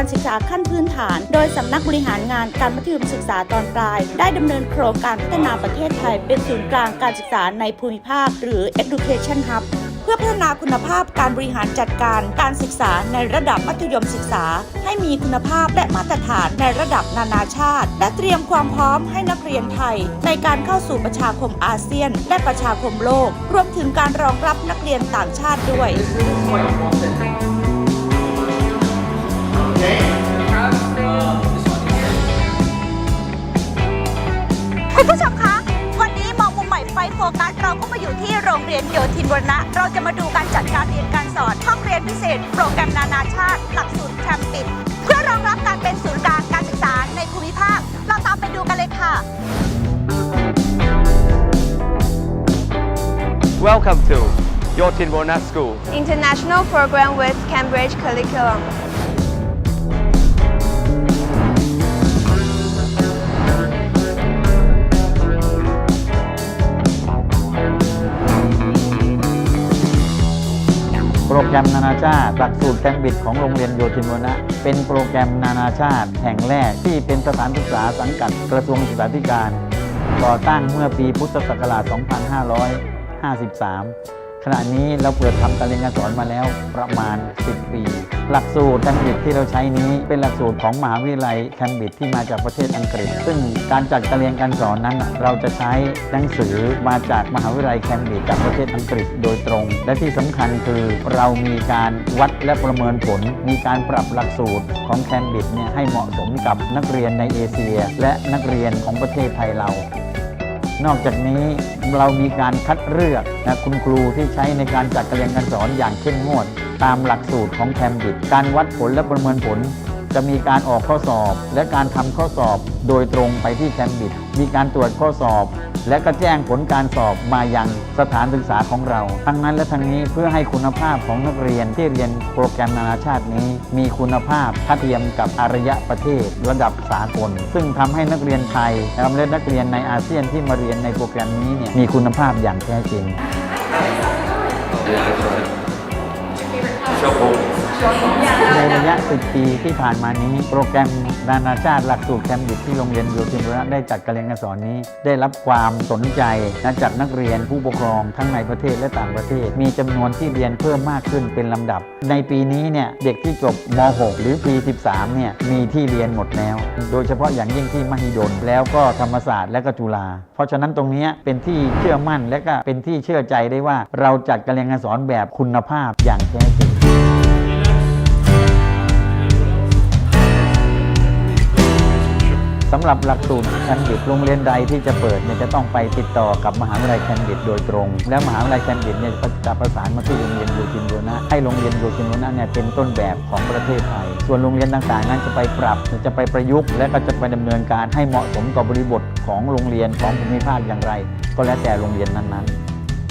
การการศึกษาขั้นพื้นฐาน โดยสำนักบริหารงานการมัธยมศึกษาตอนปลาย ได้ดำเนินโครงการพัฒนาประเทศไทย เป็นศูนย์กลางการศึกษาในภูมิภาค หรือ Education Hub เพื่อพัฒนาคุณภาพการบริหารจัดการการศึกษาในระดับมัธยมศึกษา ให้มีคุณภาพและมาตรฐานในระดับนานาชาติ และเตรียมความพร้อมให้นักเรียนไทย ในการเข้าสู่ประชาคมอาเซียน และประชาคมโลก รวมถึงการรองรับนักเรียนต่างชาติด้วย กัสเราก็มาอยู่ที่โรงเรียนโยธินวรณะ เราจะมาดูการจัดการเรียนการสอนห้องเรียนพิเศษ โปรแกรมนานาชาติ หลักสูตรแคมปิด เพื่อรองรับการเป็นศูนย์กลางการศึกษาในภูมิภาค เราตามไปดูกันเลยค่ะ Welcome to Yotin Rona School. International program with Cambridge curriculum. รแกรมนานาชาติหลักสูตรแคมบิดของโรงเรียนโยธินวรณะเป็นโปรแกรมนานาชาติแห่งแรกที่เป็นสถานศึกษาสังกัดกระทรวงศึกษาธิการ ก่อตั้งเมื่อปีพุทธศักราช 2553 ขณะนี้เราเปิดทำการเรียนการสอนมาแล้วประมาณ 10 ปี หลักสูตรแคมบิดที่เราใช้นี้เป็นหลักสูตรของมหาวิทยาลัยแคมบริดที่มาจากประเทศอังกฤษ ซึ่งการจัดการเรียนการสอนนั้น เราจะใช้หนังสือมาจากมหาวิทยาลัยแคมบริดจากประเทศอังกฤษโดยตรง และที่สำคัญคือเรามีการวัดและประเมินผล มีการปรับหลักสูตรของแคมบริดเนี่ยให้เหมาะสมกับนักเรียนในเอเชีย และนักเรียนของประเทศไทยเรา นอกจากนี้เรามีการคัดเลือกนะคุณครูที่ใช้ในการจัดการเรียนการสอนอย่างเข้มงวด ตามหลักสูตรของแคมบริดการวัดผลและประเมินผล จะมีการออกข้อสอบ และการทำข้อสอบโดยตรงไปที่แคมบริดมีการตรวจข้อสอบ และก็แจ้งผลการสอบมายังสถานศึกษาของเรา ทั้งนั้นและทั้งนี้เพื่อให้คุณภาพของนักเรียนที่เรียนโปรแกรมนานาชาตินี้ มีคุณภาพทัดเทียมกับอารยประเทศระดับสากล ซึ่งทำให้นักเรียนไทยและนักเรียนในอาเซียนที่มาเรียนในโปรแกรมนี้เนี่ยมีคุณภาพอย่างแท้จริง ในระยะ 10 ปีที่ผ่านมานี้ โปรแกรม นานาชาติหลักสูตรแคมบริดจ์ที่โรงเรียนโยธินบุรณะได้จัดการเรียนการสอนนี้ ได้รับความสนใจนะจากนักเรียนผู้ปกครองทั้งในประเทศและต่างประเทศ มีจำนวนที่เรียนเพิ่มมากขึ้นเป็นลำดับ ในปีนี้เนี่ยเด็กที่จบม .6 หรือปี 13 เนี่ยมีที่เรียนหมดแล้ว โดยเฉพาะอย่างยิ่งที่มหิดล แล้วก็ธรรมศาสตร์และก็จุฬาเพราะฉะนั้นตรงนี้เป็นที่เชื่อมั่นและก็เป็นที่เชื่อใจได้ว่าเราจัดการเรียนการสอนแบบคุณภาพอย่างแท้จริง สำหรับหลักสูตรแคนดิดโรงเรียนใดที่จะเปิดเนี่ยจะต้องไปติดต่อกับมหาวิทยาลัยแคนดิดโดยตรง และมหาวิทยาลัยแคนดิดเนี่ยจะประสานมาที่โรงเรียนโยธินบูรณะให้โรงเรียนโยธินบูรณะเนี่ยเป็นต้นแบบของประเทศไทย ส่วนโรงเรียนต่างๆ นั้นจะไปปรับจะไปประยุกต์ และก็จะไปดำเนินการให้เหมาะสมกับบริบทของโรงเรียนของภูมิภาคอย่างไร ก็แล้วแต่โรงเรียนนั้น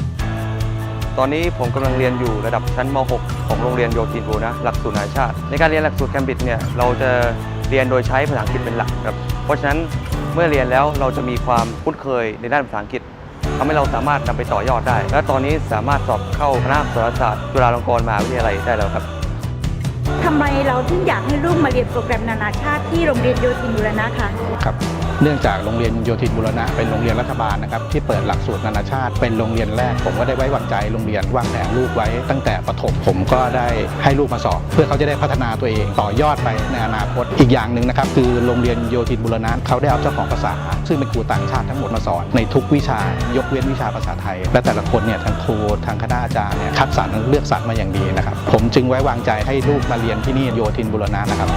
ๆตอนนี้ผมกำลังเรียนอยู่ระดับชั้นม .6 ของโรงเรียนโยธินบูรณะหลักสูตรนานาชาติ ในการเรียนหลักสูตรแคมบริดจ์เนี่ยเราจะ เรียนโดยใช้ภาษาอังกฤษเป็นหลักครับ เพราะฉะนั้นเมื่อเรียนแล้วเราจะมีความคุ้นเคยในด้านภาษาอังกฤษทำให้เราสามารถนำไปต่อยอดได้ และตอนนี้สามารถสอบเข้าคณะสารศาสตร์จุฬาลงกรณ์มหาวิทยาลัยได้แล้วครับทำไมเราถึงอยากให้ลูกมาเรียนโปรแกรมนานาชาติที่โรงเรียนโยธินบุรณะคะครับ เนื่องจากโรงเรียนโยธินบุรณะเป็นโรงเรียนรัฐบาลนะครับที่เปิดหลักสูตรนานาชาติ เป็นโรงเรียนแรก ผมก็ได้ไว้วางใจโรงเรียนวางแผนลูกไว้ตั้งแต่ประถมผมก็ได้ให้ลูกมาสอบ เพื่อเขาจะได้พัฒนาตัวเองต่อยอดไปในอนาคตอีกอย่างหนึ่งนะครับคือโรงเรียนโยธินบุรณะเขาได้เอาเจ้าของภาษา ซึ่งเป็นครูต่างชาติทั้งหมดมาสอนในทุกวิชายกเว้นวิชาภาษาไทย และแต่ละคนเนี่ยทางครูทางคณะอาจารย์เนี่ยคัดสรรเลือกสรรมาอย่างดีนะครับผมจึงไว้วางใจให้ลูกมาเรียนที่นี่โยธินบุรณะนะครับ